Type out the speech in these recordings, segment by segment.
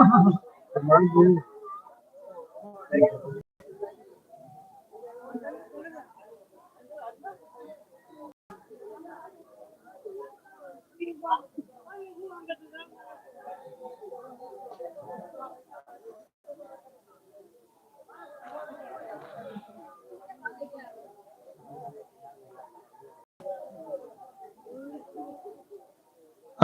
Thank you.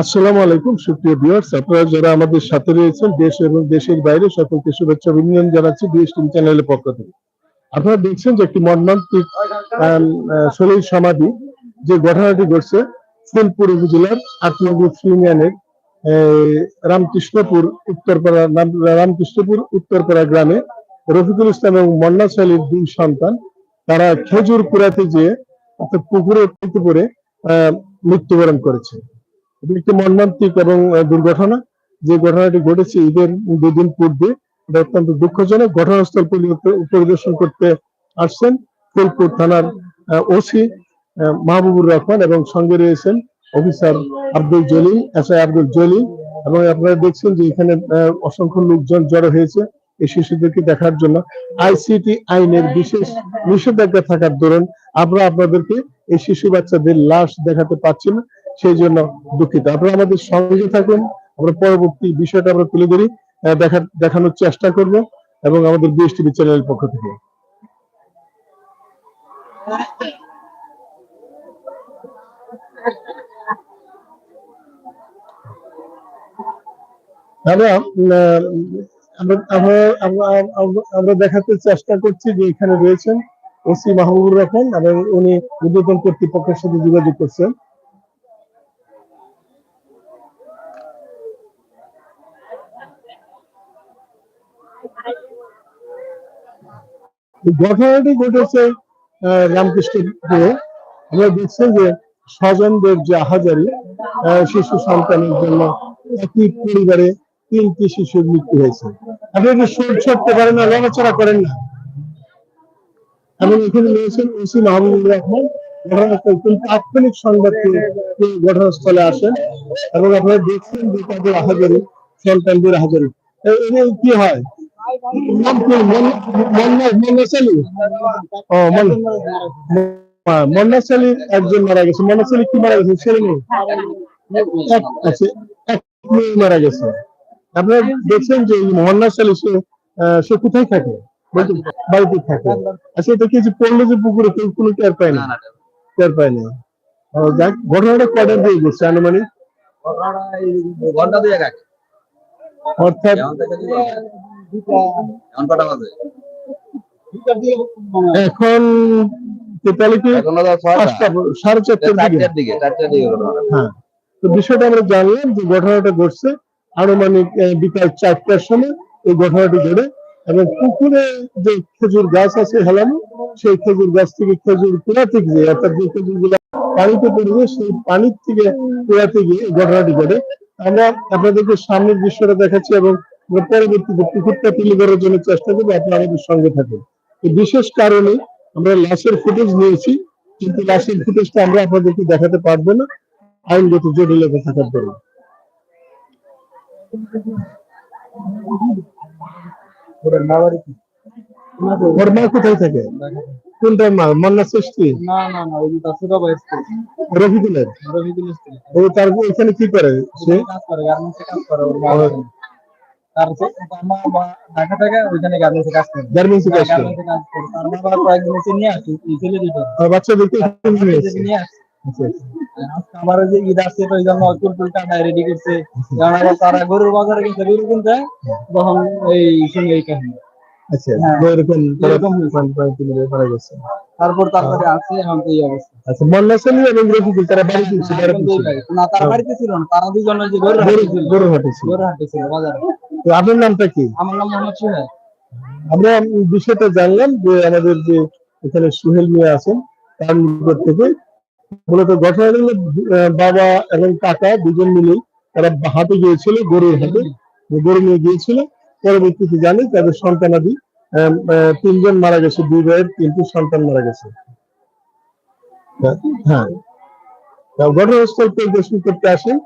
আসসালামু আলাইকুম, সুপ্রিয় ভিউয়ার্স। আপনারা যারা আমাদের সাথে রয়েছেন, দেশ এবং দেশের বাইরে, সকলকে শুভেচ্ছা, অভিনন্দন জানাচ্ছি বিএস টিভি চ্যানেলের পক্ষ থেকে। আপনারা দেখছেন যে একটি মর্মান্তিক শরীর সমাধি যে ঘটনাটি ঘটছে ফুলপুর উপজেলার আট ইউনিয়নের রামকৃষ্ণপুর উত্তরপাড়া রামকৃষ্ণপুর উত্তরপাড়া গ্রামে রফিকুল ইসলাম এবং মন্না সালির দুই সন্তান, তারা খেজুর কুড়াতে যেয়ে অর্থাৎ পুকুরে পড়ে মৃত্যুবরণ করেছে। একটি মর্মান্তিক এবং দুর্ঘটনা। যে ঘটনাটি ঘটেছে ঈদের দুদিন পূর্বে অত্যন্ত দুঃখজনক। ঘটনাস্থল পরিদর্শন করতে আসছেন ফুলপুর থানার ওসি মাহবুবুর রহমান এবং সঙ্গে রয়েছেন officer Abdul Jalil S I Abdul Jalil. এবং আপনারা দেখছেন যে এখানে অসংখ্য লোকজন জড়ো হয়েছে এই শিশুদেরকে দেখার জন্য। আইসিটি আইনের বিশেষ নিষেধাজ্ঞা থাকার দরুন আমরা আপনাদেরকে এই শিশু বাচ্চাদের লাশ দেখাতে পাচ্ছি না। সেই জন্য দুঃখিত। আপনারা আমাদের সঙ্গে থাকুন। আমরা পরবর্তী বিষয়টা আমরা তুলে ধরি দেখানোর চেষ্টা করব এবং আমাদের বিএস টিভি চ্যানেলের পক্ষ থেকে। আমরা দেখাতে চেষ্টা করছি যে এখানে রয়েছেন ওসি মাহবুবুর রহমান এবং উনি উদ্বোধন কর্তৃপক্ষের সাথে যোগাযোগ করছেন। ঘটনাটি ঘটেছে রামকৃষ্ণপুরে আমরা দেখছি যে স্বজনদের যে আহাজারি আহ, শিশু সন্তানের জন্য একই পরিবারে তিনটি শিশুর মৃত্যু হয়েছে। আপনি একটু সুর পারেন না লড়াচড়া করেন না। এবং এখানে রয়েছেন ওসি মাহবুবুর রহমান। ঘটনাস্থল কিন্তু তাৎক্ষণিক ঘটনাস্থলে আসেন এবং আপনারা দেখছেন যে তাদের আহাজারি সন্তানদের আহাজারি। কি হয়? নাম কি মন- মন্না মন্নাসালি ও মন হ্যাঁ, একজন মারা গেছে মন্নাসালি কি মারা গেছে ছেলে মেয়ে এক মেয়ে মারা গেছে আপনারা দেখছেন যে এই মন্নাসালি সে সে কোথায় থাকে বাড়িতে থাকে আচ্ছা এটা কি যে পড়ল যে পুকুরে কেউ কোনো টের পায় না টের পায় না যাক ঘটনাটা কটা দিয়ে গেছে আনুমানিক ঘণ্টা অর্থাৎ এখন কটা বাজে সাড়ে চারটার দিকে। চারটার দিকে। হ্যাঁ। তো বিষয়টা আমরা জানলাম যে ঘটনাটা ঘটছে আনুমানিক বিকাল চারটার সময় এই ঘটনাটি ঘটে এবং পুকুরে যে খেজুর গাছ আছে হেলানো সেই খেজুর গাছ থেকে খেজুর কুড়াতে গিয়ে অর্থাৎ যে খেজুরগুলা পানিতে পড়বে সেই পানির থেকে কুড়াতে গিয়ে এই ঘটনাটি ঘটে। আমরা আপনাদেরকে সামনের দৃশ্যটা দেখাচ্ছি এবং পরবর্তীতে পুকুরটা তুলে ধরার জন্য চেষ্টা করব আপনারা আমাদের সঙ্গে থাকুন। বিশেষ কারণে আমরা লাশের ফুটেজ নিয়েছি কিন্তু লাশের ফুটেজটা আমরা আপনাদেরকে দেখাতে পারব না আইনগত জটিলতা থাকার ওর মা কোথায় থাকে? কোনটা মা? মান্না সৃষ্টি না না না ওই তার ছোট ভাই রফিকুলের? ও তার এখানে কি করে? সে? কাজ করে গার্মেন্টসে কাজ করে ওর মা ওখানে। তার হচ্ছে তার মা ঢাকা থেকে ওইখানে গার্মেন্টসে কাজ করে গার্মেন্টসে কাজ করে গার্মেন্টসে কাজ করে তার মা বাবা কয়েকদিন এসে নিয়ে আসি এই ছেলে দুটো। আর বাচ্চাদেরকে এখানে নিয়ে এসেছে। নিয়ে আসি। আজকে আমার যে ঈদ আসছে তো ওই জন্য চুল টুল কাটা রেডি করছে। কারণ আবার তারা গরুর বাজারে গেছে গরু কিনতে তখন এই শুনে এই কাহিনী। আচ্ছা হ্যাঁ। এরকম গেছে। তারপর তারপরে আসছে এখন তো এই অবস্থা। আচ্ছা মান্না সালি এবং রফিকুল তারা বাড়িতে ছিল এখন। না তারা বাড়িতে ছিল না তারা দুজন যে গরুর হাটে ছিল। গরু হাটে ছিল। হাটে ছিল বাজারে। তো আপনার নামটা কি? আমার নাম মোহাম্মদ সোহেল। আমরা বিষয়টা জানলাম যে আমাদের যে এখানে সুহেল মিয়া আছেন তার নিকট থেকে। মূলত ঘটনা হলো বাবা এবং কাকা দুজন মিলেই তারা হাটে গিয়েছিল গরুর হাটে। গরু নিয়ে গিয়েছিল। পরবর্তীতে জানি তাদের সন্তানাদি তিনজন মারা গেছে দুই ভাইয়ের তিনটি সন্তান মারা গেছে। হ্যাঁ, ঘটনাস্থল পরিদর্শন করতে আসেন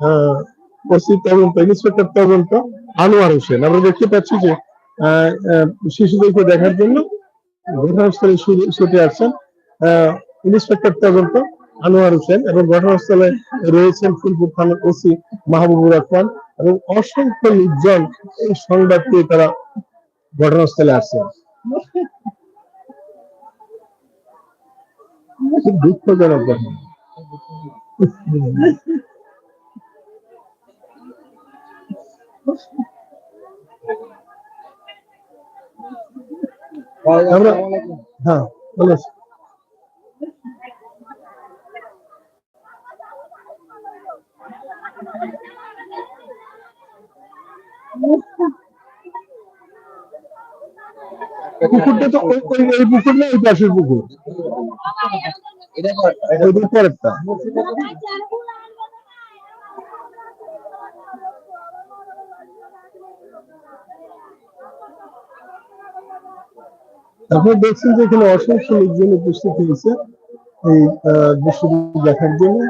আহ, ওসি তদন্ত ইন্সপেক্টর তদন্ত। আনোয়ার হোসেন। আমরা দেখতে পাচ্ছি যে শিশুদেরকে দেখার জন্য ঘটনাস্থলে ছুটে- ছুটে আসছেন আহ, ইন্সপেক্টর তদন্ত আনোয়ার হোসেন এবং ঘটনাস্থলে রয়েছেন ফুলপুর থানার ওসি মাহবুবুর রহমান এবং অসংখ্য লোকজন এই সংবাদ পেয়ে তারা ঘটনাস্থলে আসছেন। দুঃখজনক ঘটনা। আমরা হ্যাঁ বলো। পুকুরটা তো ওই- এই পুকুর না ওই পাশের পুকুর? এটা পরেরটা। আপনি দেখছেন যে এখানে অসংখ্য লোকজন উপস্থিত হয়েছে এই দৃশ্যটি দেখার জন্য।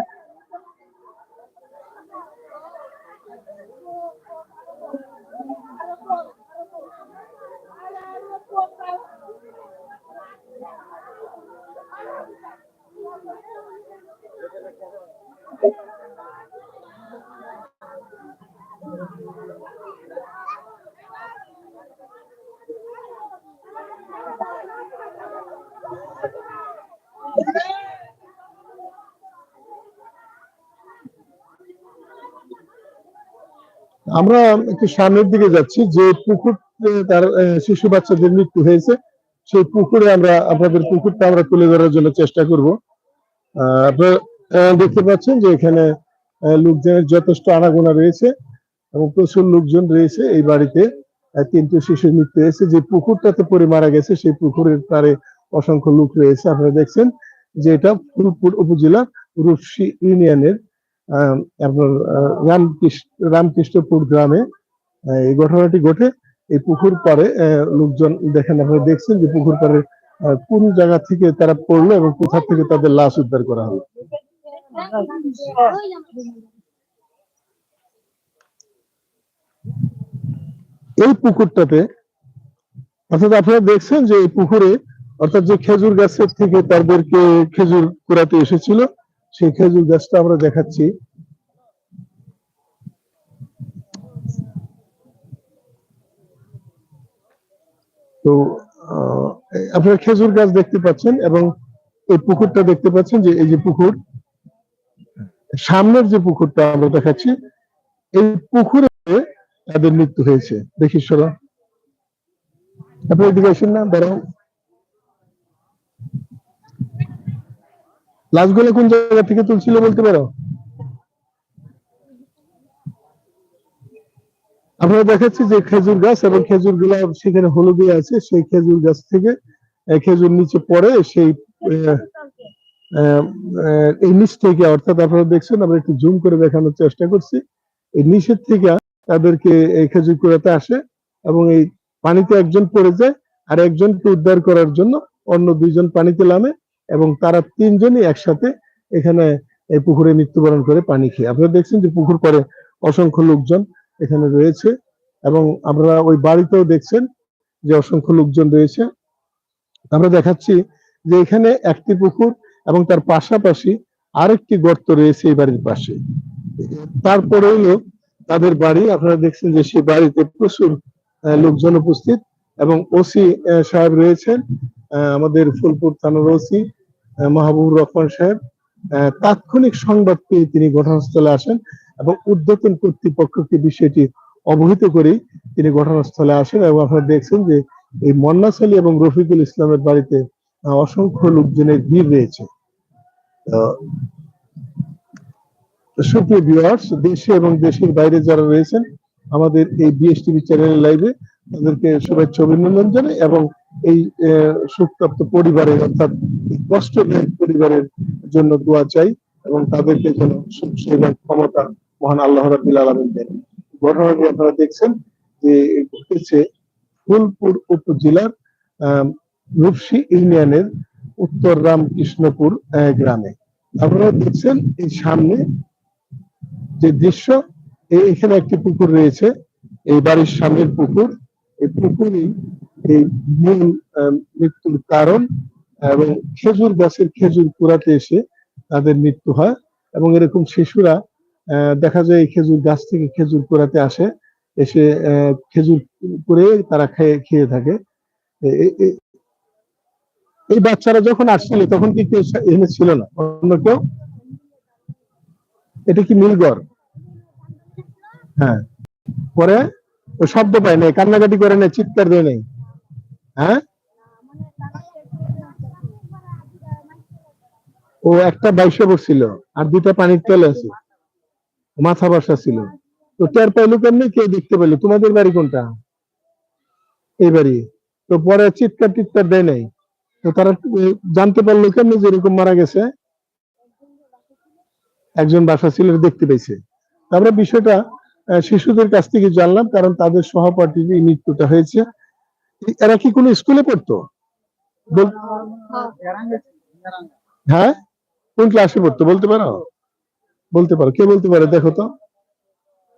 আমরা একটু সামনের দিকে যাচ্ছি, যে পুকুর তার শিশু বাচ্চাদের মৃত্যু হয়েছে, সেই পুকুরে আমরা, আপনাদের পুকুরটা আমরা তুলে ধরার জন্য চেষ্টা করব। আপনারা দেখতে পাচ্ছেন যে এখানে লোকজনের যথেষ্ট আনাগোনা রয়েছে এবং প্রচুর লোকজন রয়েছে এই বাড়িতে। তিনটি শিশুর মৃত্যু হয়েছে, যে পুকুরটাতে পড়ে মারা গেছে, সেই পুকুরের পারে অসংখ্য লোক রয়েছে। আপনারা দেখছেন যে এটা ফুলপুর উপজেলা রূপসী ইউনিয়নের আপনার রামকৃষ্ণ, রামকৃষ্ণপুর গ্রামে এই ঘটনাটি ঘটে। এই পুকুর পাড়ে লোকজন দেখেন, আপনারা দেখছেন যে পুকুর পাড়ে কোন জায়গা থেকে তারা পড়ল এবং কোথা থেকে তাদের লাশ উদ্ধার করা হলো। এই পুকুরটাতে, অর্থাৎ আপনারা দেখছেন যে এই পুকুরে, অর্থাৎ যে খেজুর গাছের থেকে তাদেরকে খেজুর কুড়াতে এসেছিল সেই খেজুর গাছটা আমরা দেখাচ্ছি। তো আপনারা খেজুর গাছ দেখতে পাচ্ছেন এবং এই পুকুরটা দেখতে পাচ্ছেন যে এই যে পুকুর, সামনের যে পুকুরটা আমরা দেখাচ্ছি, এই পুকুরে তাদের মৃত্যু হয়েছে। দেখি, সরা। আপনি এদিকে আসেন না, দাঁড়াও। লাশগুলো কোন জায়গা থেকে তুলছিল বলতে পারো? আপনারা দেখাচ্ছি যে খেজুর গাছ এবং খেজুরগুলা সেখানে হলুদে আছে, সেই খেজুর গাছ থেকে খেজুর নিচে পড়ে, সেই এই নিচ থেকে, অর্থাৎ আপনারা দেখছেন, আমরা একটু জুম করে দেখানোর চেষ্টা করছি। এই নিচের থেকে তাদেরকে এই খেজুর কুড়াতে আসে এবং এই পানিতে একজন পড়ে যায় আর একজনকে উদ্ধার করার জন্য অন্য দুইজন পানিতে নামে। এবং তারা তিনজনই একসাথে এখানে এই পুকুরে মৃত্যুবরণ করে পানি খেয়ে। আপনারা দেখছেন যে পুকুর পরে অসংখ্য লোকজন এখানে রয়েছে এবং আমরা ওই বাড়িতেও দেখছেন যে অসংখ্য লোকজন রয়েছে। আমরা দেখাচ্ছি যে এখানে একটি পুকুর এবং তার পাশাপাশি আরেকটি গর্ত রয়েছে এই বাড়ির পাশে। তারপরে হলো তাদের বাড়ি। আপনারা দেখছেন যে সেই বাড়িতে প্রচুর লোকজন উপস্থিত এবং ওসি সাহেব রয়েছেন আমাদের ফুলপুর থানার ওসি মাহবুবুর রহমান সাহেব তাৎক্ষণিক সংবাদ পেয়ে তিনি ঘটনাস্থলে আসেন এবং উদ্যতন কর্তৃপক্ষকে বিষয়টি অবহিত করেই তিনি ঘটনাস্থলে আসেন এবং আপনারা দেখছেন যে এই মন্নাসালী এবং রফিকুল ইসলামের বাড়িতে অসংখ্য লোকজনের ভিড় রয়েছে। সুপ্রিয় ভিউয়ার্স দেশে এবং দেশের বাইরে যারা রয়েছেন, আমাদের এই বিএসটিভি চ্যানেল লাইভে তাদেরকে শুভেচ্ছা অভিনন্দন জানাই এবং এই আহ, শোকপ্রাপ্ত পরিবারের অর্থাৎ কষ্টদায়ক পরিবারের জন্য দোয়া চাই এবং তাদেরকে যেন এবং ক্ষমতা মহান আল্লাহ রাব্বিল আলামিন দেন। ঘটনাটি আপনারা দেখছেন যে ঘটেছে ফুলপুর উপজেলার আহ, রূপসী ইউনিয়নের উত্তর রামকৃষ্ণপুর গ্রামে। আপনারা দেখছেন এই সামনে যে দৃশ্য এখানে একটি পুকুর রয়েছে। এই বাড়ির সামনের পুকুর এই এই মূল মৃত্যুর কারণ এবং খেজুর গাছের খেজুর কুড়াতে এসে তাদের মৃত্যু হয় এবং এরকম শিশুরা দেখা যায় এই খেজুর গাছ থেকে খেজুর কুড়াতে আসে, এসে খেজুর করে তারা খেয়ে খেয়ে থাকে। এই বাচ্চারা যখন আসছিল তখন কি কেউ এখানে ছিল না? অন্য কেউ? এটা কি মিলগড়? হ্যাঁ। পরে? শব্দ পায় নাই, কান্নাকাটি করে নাই, চিৎকার দেয় নাই। হ্যাঁ? ও একটা বাইশে বসছিল, আর দুটা পানির তলে আছে। মাথা বসা ছিল। তো টের পাইলো কেমনি? কে দেখতে পেল তোমাদের বাড়ি কোনটা? এই বাড়ি। তো পরে চিৎকার টিৎকার দেয় নাই। তো তারা জানতে পারল কেমনি যে এরকম মারা গেছে? একজন বাসা ছিল দেখতে পেয়েছে তারপরে বিষয়টা শিশুদের কাছ থেকে জানলাম কারণ তাদের সহপাঠীর এই মৃত্যুটা হয়েছে। এরা কি কোনো স্কুলে পড়তো? হ্যাঁ? কোন ক্লাসে পড়তো? বলতে পারো? বলতে পারো। কে বলতে পারে? দেখো তো।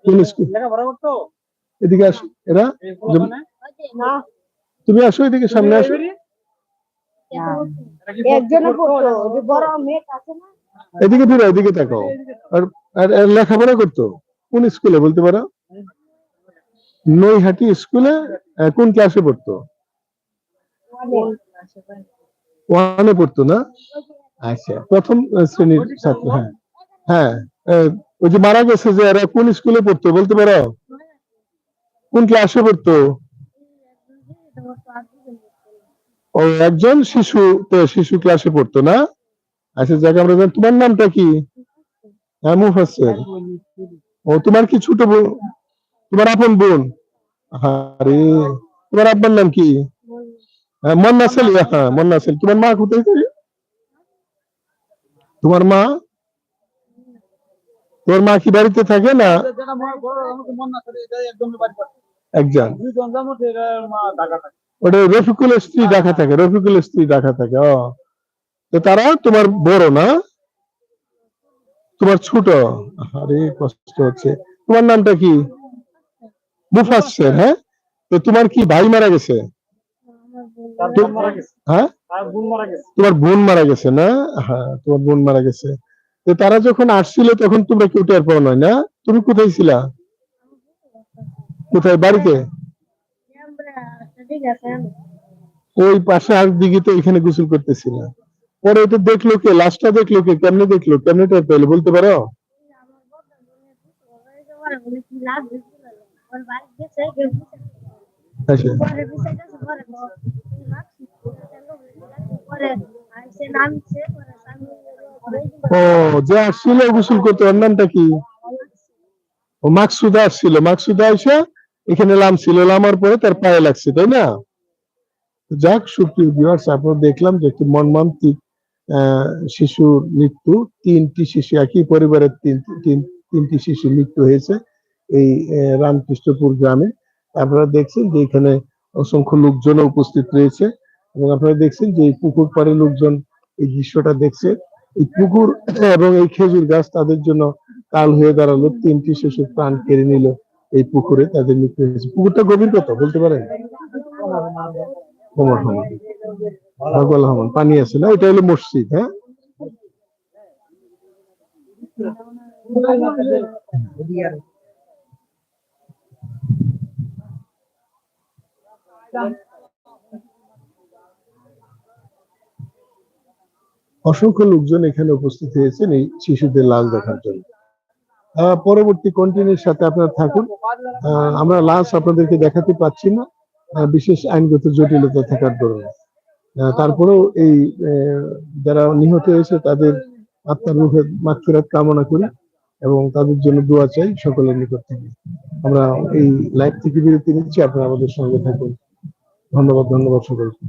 কোন স্কুল? এদিকে আসো। এরা? তুমি আসো এদিকে সামনে আসো। এদিকে ফিরো এদিকে তাকাও। আর আর লেখাপড়া করতো? কোন স্কুলে বলতে পারো? নৈহাটি স্কুলে কোন ক্লাসে পড়তো? ওয়ানে পড়তো না? আচ্ছা প্রথম শ্রেণির ছাত্র হ্যাঁ। হ্যাঁ ওই যে মারা গেছে যে এরা কোন স্কুলে পড়তো, বলতে পারো? কোন ক্লাসে পড়তো? ও, একজন শিশু, তো শিশু ক্লাসে পড়তো না? আচ্ছা যাকে, আমরা তোমার নামটা কি? হ্যাঁ মুফাসসির। ও তোমার কি ছোট বোন? তোমার আপন বোন? আরে তোমার আব্বার নাম কি? হ্যাঁ, মন্না সেলি হ্যাঁ মন্না সেলি তোমার মা কোথায় থাকে তোমার মা? তোমার মা কি বাড়িতে থাকে না? একজন। ওটা রফিকুলের স্ত্রী ঢাকা থাকে রফিকুলের স্ত্রী ঢাকা থাকে ও। তো তারা তোমার বড় না? তোমার ছোট? আরে কষ্ট হচ্ছে। তোমার নামটা কি? মুফাসসির হ্যাঁ? তো তোমার কি ভাই মারা গেছে? তার তো- বোন মারা গেছে। হ্যাঁ? তার বোন মারা গেছে। তোমার বোন মারা গেছে না? হ্যাঁ তোমার বোন মারা গেছে। তো তারা যখন আসছিল তখন তোমরা কেউ টের পাও নাই না? তুমি কোথায় ছিলা? কোথায়? বাড়িতে? ওই পাশে আর দিঘিতে এখানে গোসল করতেছিল পরে এটা দেখল কে? লাশটা দেখল কে? কেমনে দেখল? কেমনে টের পেল? বলতে পারো? আচ্ছা। ও যে আসছিল গোসল করতে ওর নামটা কি? ও মাকসুদা আসছিল। মাকসুদা এসে এখানে লাম ছিল। লামার পরে তার পায়ে লাগছে তাই না? যাক সুপ্রিয় ভিউয়ার্স আপনারা দেখলাম যে একটি মর্মান্তিক আহ, শিশুর মৃত্যু, তিনটি শিশু একই পরিবারের তিন, তিন- তিনটি শিশু মৃত্যু হয়েছে এই রামকৃষ্ণপুর গ্রামে। আপনারা দেখছেন যে এখানে অসংখ্য লোকজন উপস্থিত রয়েছে এবং আপনারা দেখছেন যে পুকুর পাড়ে লোকজন এই দৃশ্যটা দেখছে। এই পুকুর এবং এই খেজুর গাছ তাদের জন্য কাল হয়ে দাঁড়াল। তিনটি শিশুর প্রাণ কেড়ে নিল এই পুকুরে, তাদের মৃত্যু হয়েছে। পুকুরটা গভীর কত বলতে পারেন? পানি আছে না? এটা হলো মসজিদ হ্যাঁ? অসংখ্য লোকজন এখানে উপস্থিত হয়েছেন এই শিশুদের লাশ দেখার জন্য। পরবর্তী কন্টিনিউর সাথে আপনারা থাকুন। আমরা লাশ আপনাদেরকে দেখাতে পাচ্ছি না। বিশেষ আইনগত জটিলতা থাকার আহ, তারপরেও এই যারা নিহত হয়েছে তাদের আত্মার মুখে মাতফিরাত কামনা করি এবং তাদের জন্য দোয়া চাই সকলের নিকট থেকে। আমরা এই লাইভ থেকে বিরতি নিচ্ছি আপনারা আমাদের সঙ্গে থাকুন। ধন্যবাদ ধন্যবাদ সকলকে।